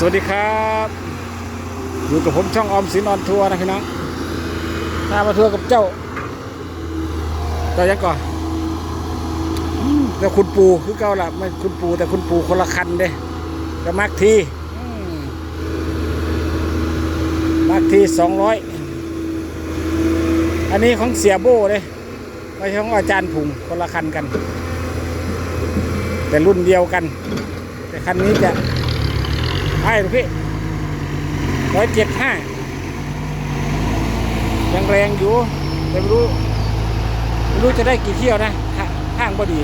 สวัสดีครับอยู่กับผมช่องออมสินออนทัวร์นะพี่น้องพามาทัวร์กับเจ้าเจ้ายักษ์ก่อนอืมเจ้าคุณปูคือเก่าละไม่คุณปูแต่คุณปูคนละคันเด้กับมาร์คทีมาร์คทีสองร้อยอันนี้ของเสียโบ้เลยไม่ใช่ของอาจารย์ผุงคนละคันกัน แต่รุ่นเดียวกัน แต่คันนี้จะ ใช่ลูกพี่ร้อยเจ็ดห้ายังแรงอยู่แต่ไม่รู้ไม่รู้จะได้กี่เที่ยวนะข้างพอดี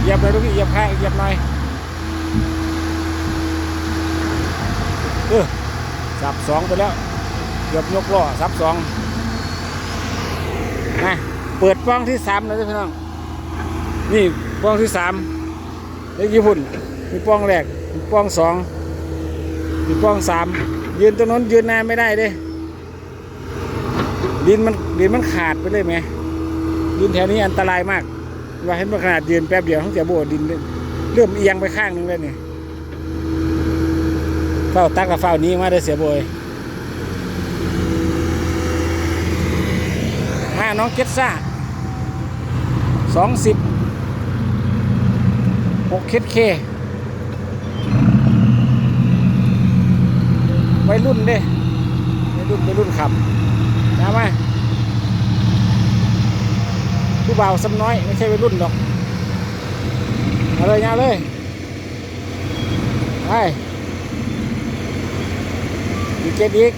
เหยียบเลยลูกพี่เหยียบข้างเหยียบหน่อยเออสับสองไปแล้วเหยียบยกล้อสับสองนะเปิดป้องที่สามเลยพี่น้องนี่ ป้องที่สามเล็กญี่ปุ่นมีป้องแรกมีป้องสองมีป้องสามยืนตรงนั้นยืนนานไม่ได้เด้ดินมันดินมันขาดไปเลยไหมดินแถวนี้อันตรายมาก ว่าเห็นขนาดยืนแป๊บเดียวทั้งจะโบดดินเริ่มเอียงไปข้างหนึงแล้วนี่เฝ้าตักกับเฝ้านี้มาได้เสียโบยมาน้องเก็ตซ่าสองสิบ หกเคเควัยรุ่นเด้วัยรุ่นวัยรุ่นขับนะมาผู้บ่าวซ้ำน้อย ไม่ใช่วัยรุ่นหรอกเอาเลยเอาเลยไปดีเจดีก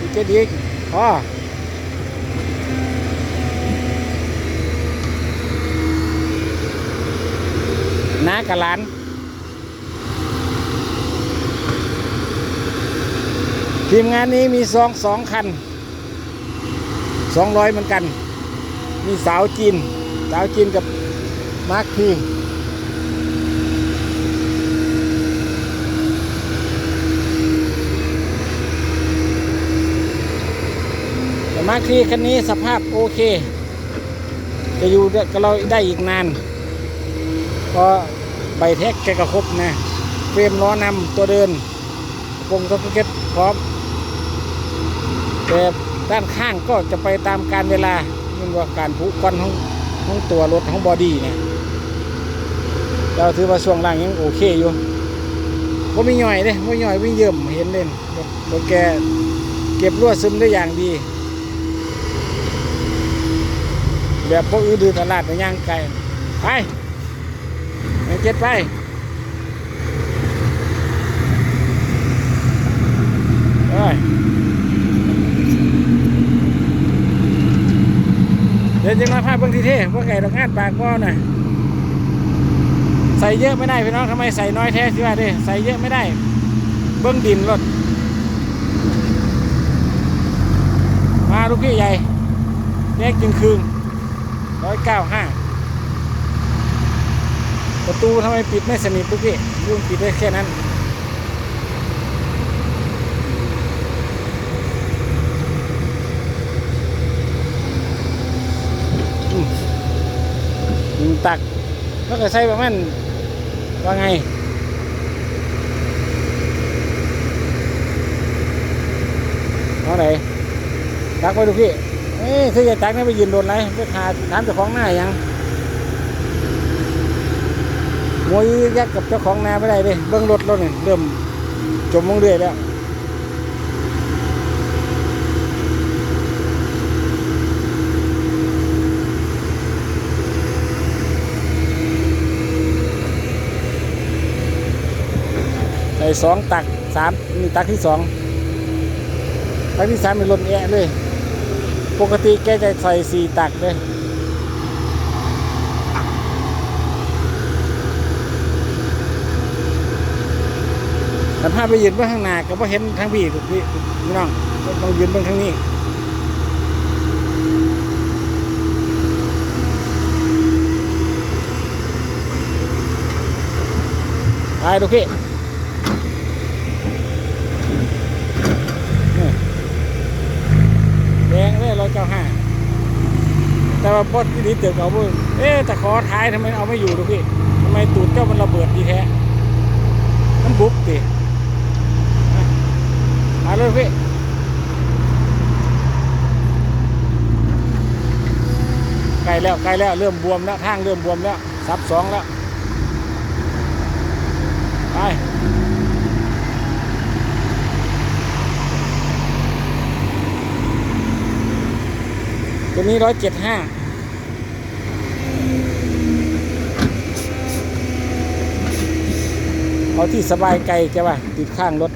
ดีเจดีกพอ น้ากับหลานทีมงานนี้มีซองสองคันสองร้อยเหมือนกัน มีสาวจีน สาวจีนกับมาร์คที่มาร์คทีคันนี้สภาพโอเค จะอยู่กับเราได้อีกนาน เพราะใบแท็กแกก็ครบนะเฟรมล้อนำตัวเดินกงสเก็ตพร้อมแต่ด้านข้างก็จะไปตามการเวลามันว่าการผุควันของของตัวรถของบอดี้เนี่ยเราถือว่าช่วงล่างยังโอเคอยู่ก็ไม่ย่อยเลยไม่ย่อยไม่เยิ่มเห็นเด่นรถแกเก็บรั่วซึมได้อย่างดี แบบพวกอือดือตลาดในย่างไก่ไป เจ็ดไปเอ้ยเดี๋ยวจะมาพาเบื้องทีเท่พวกไก่ดอกงานปากก้อนน่ะใส่เยอะไม่ได้พี่น้องทำไมใส่น้อยแท้สิว่าดิใส่เยอะไม่ได้ เบื้องดินรถมาลูกพี่ใหญ่แยกจึงคืนร้อยเก้าห้า ประตูทำไมปิดไม่สนิทปุ๊กพี่ยุ่งปิดได้แค่นั้น ตักแล้วก็ใส่ประมาณว่าไงเอาไหนตักไปดูพี่เอ้ยคือจะตักนี่ไปยืนโดนไรไปหาถามเจ้าของหน้ายัง มวยยักกับเจ้าของนาไม่ได้เลยเบื้องรถรถนี่เริ่มจมลงเรื่อยแล้วใส่สองตักสามนี่ตักที่สองตักที่สามเป็นรถแอะเลย ปกติแกจะใส่สี่ตักเลย แต่ถ้าไปยืนเบื้องข้างหน้าก็บ่เห็นทั้งพี่ถูกพี่พี่น้องต้องยืนเบื้องข้างนี้ไปดูพี่แดงเลยร้อยเก้าห้าแต่ว่าบดที่นี่เตือกเอาเบิ่งเอ๊ะแต่ขอท้ายทำไมเอาไม่อยู่ดูพี่มันไมตูดเจ้ามันระเบิดดีแท้มันบุบดิาเลยพี่ใกล้แล้วใกล้แล้วเริ่มบวมแล้วทางเริ่มบวมแล้วซับสองแล้วไปตัวนี้ร้อยเจ็ดห้าเอาที่สบายไกลใช่ป่ะติดข้างรถ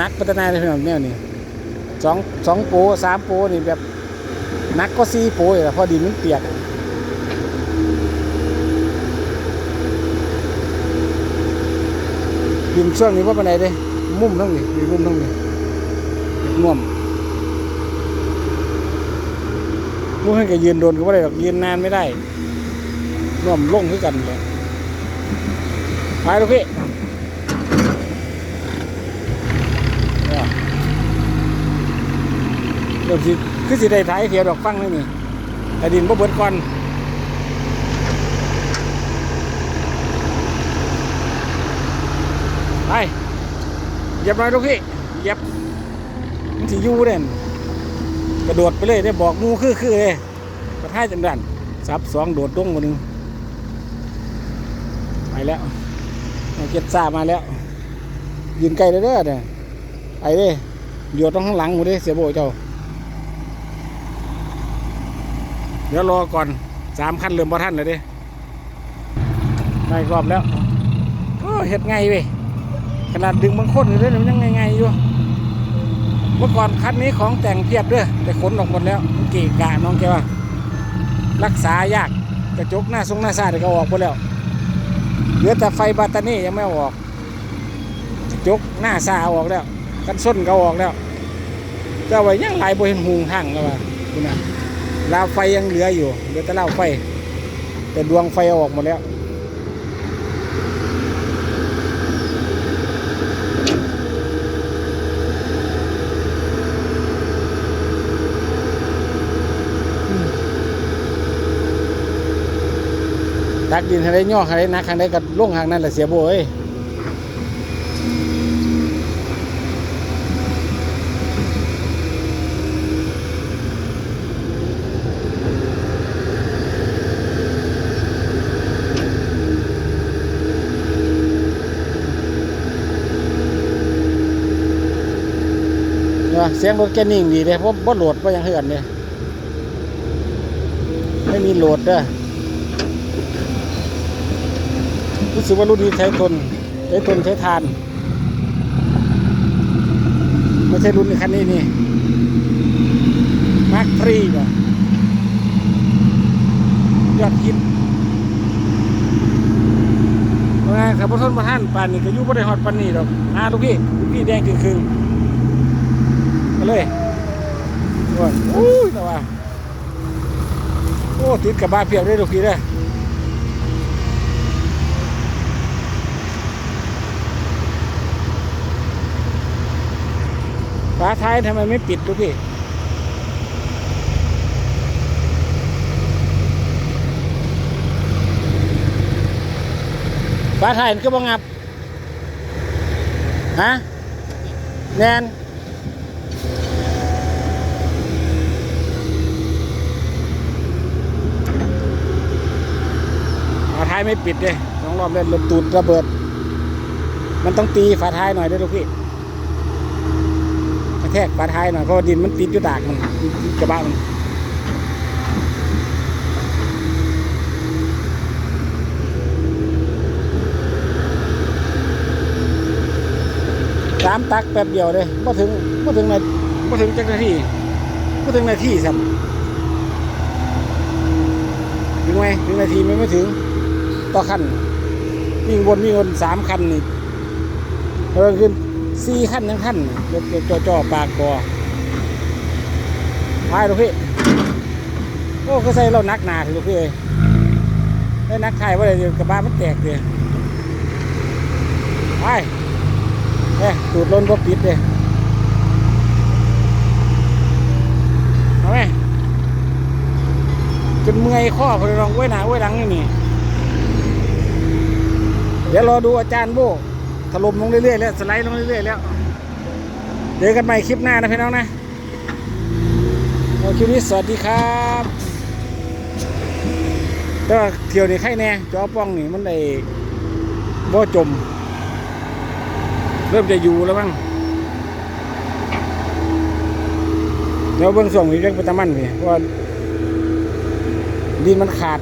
นักพัฒนาเลยพี่น้องแนวนี่สองสองโปสามโปนี่แบบนักก็สี่โปอยู่แล้วพราะดินมันเปียกดินช่วงนี้ว่าเป็นไงเด้มุมทั้งนี้มีมุมทั้งนี้น่วมมุ่มให้แกยืนโดนก็ไม่ได้หรอกยืนนานไม่ได้น่วมลงคือกันเลยไปลูกพี่ เดี๋ยวสิคือสิได้ถ่ายเขียวดอกฟังนี่นี่แต่ดินบ่เบิดก่อนไปเหยียบหน่อยลูกพี่เหยียบมันสิอยู่เด่นกระโดดไปเลยได้บอกมูคือคือเลยกระท้ายจังดันสับสองโดดตรงมาหนึ่งไปแล้วเก็ตซ่ามาแล้วยืนไกลเลยเด้อเนี่ยไปเด้เดี๋ยวต้องข้างหลังหมูเด้เสียโบเจ้า เดี๋ยวรอก่อนสามขั้นเริ่มบ่ท่านเลยเด้ได้รอบแล้วโอ้เฮ็ดไงเว้ยขนาดดึงบางคนเลยมันยังไงไงอยู่ เมื่อก่อนคันนี้ของแต่งเพียบเด้อแต่ขนออกหมดแล้วมันเกะกะน้องแกว่า รักษายากกระจกหน้าทรงหน้าซาเดี๋ยวก็ออกหมดแล้วเหลือแต่ไฟบาตานี่ยังไม่ออกกระจกหน้าซาออกแล้ว กันส้นก็ออกแล้วเจ้าไว้ยังหลายบเห็นหูทางแล้วว่าคุณน่ะ ลาวไฟยังเหลืออยู่เหลือแต่ลาวไฟ แต่ดวงไฟออกหมดแล้วดักดินทางใดย่อทางใดนักทางใดก็ล่งทางนั้นแหละเสียโบเอ้ย นะเสียงรถแกนิ่งดีเลยเพราะบ่าโหลดเพรายังเหือนเนี่ยไม่มีโหลดเด้อรู้สึกว่ารุ่นนี้ใช้ทนใช้ทนใช้ทาน ไม่ใช่รุ่นคันนี้นี่มาร์คทรีป่ะยอดฮิตว่าขับรถทนมาท่านป่านนี้ก็อยุ่บ่ได้ฮอดปานนี้ดอกอาลูกพี่ลูกพี่แดงคือคือ มาเลยว่าอู้ยแต่ว่าโอ้ติดกับบ้านเพียบเลยลูกพี่เด้อฝาท้ายทำไมไม่ปิดดูพี่ฝาท้ายก็บังับฮะแนนายไม่ปิดเลยสองรอบเล่นลมตูดระเบิด มันต้องตีฝาท้ายหน่อยด้วยลูกพี่กระแทกฝาท้ายหน่อยเพราะดินมันติดอยู่ดากมันกระบะมันสามตักแป๊บเดียวเลยมาถึงมาถึงในมาถึงจักนาทีมาถึงนาทีสัมถึงไหมถึงนาทีไมไม่ถึง ต่อคันวิ่งวนวิ่งวนสามคันนี่เออขึ้นสี่ขั้นหนึ่งขั้นรถรถจ่อปากกอพายลูกพี่โอ้ก็ใส่เรานักหนาลูกพี่เอ้ยได้นักไทยว่าอะไรเดี๋ยกระบะมันแตกเลยไปเอ้ยตูดล้นบ่ปิดเลยเอาไหมจนเมื่อยข้อพลองไว้หนาไว้หลังนี่ เดี๋ยวรอดูอาจารย์โบถล่มลงเรื่อยๆแล้วสไลด์ลงเรื่อยๆแล้วเจอกันใหม่คลิปหน้านะพี่น้องนะคลิปนี้สวัสดีครับก็เที่ยวนี่ใครแน่จอป้องนี่มันได้บ่จม เริ่มจะอยู่แล้วมั้งเดี๋ยวเบื้องส่งอีกเรื่องประตมันนี่เพราะว่าดินมันขาด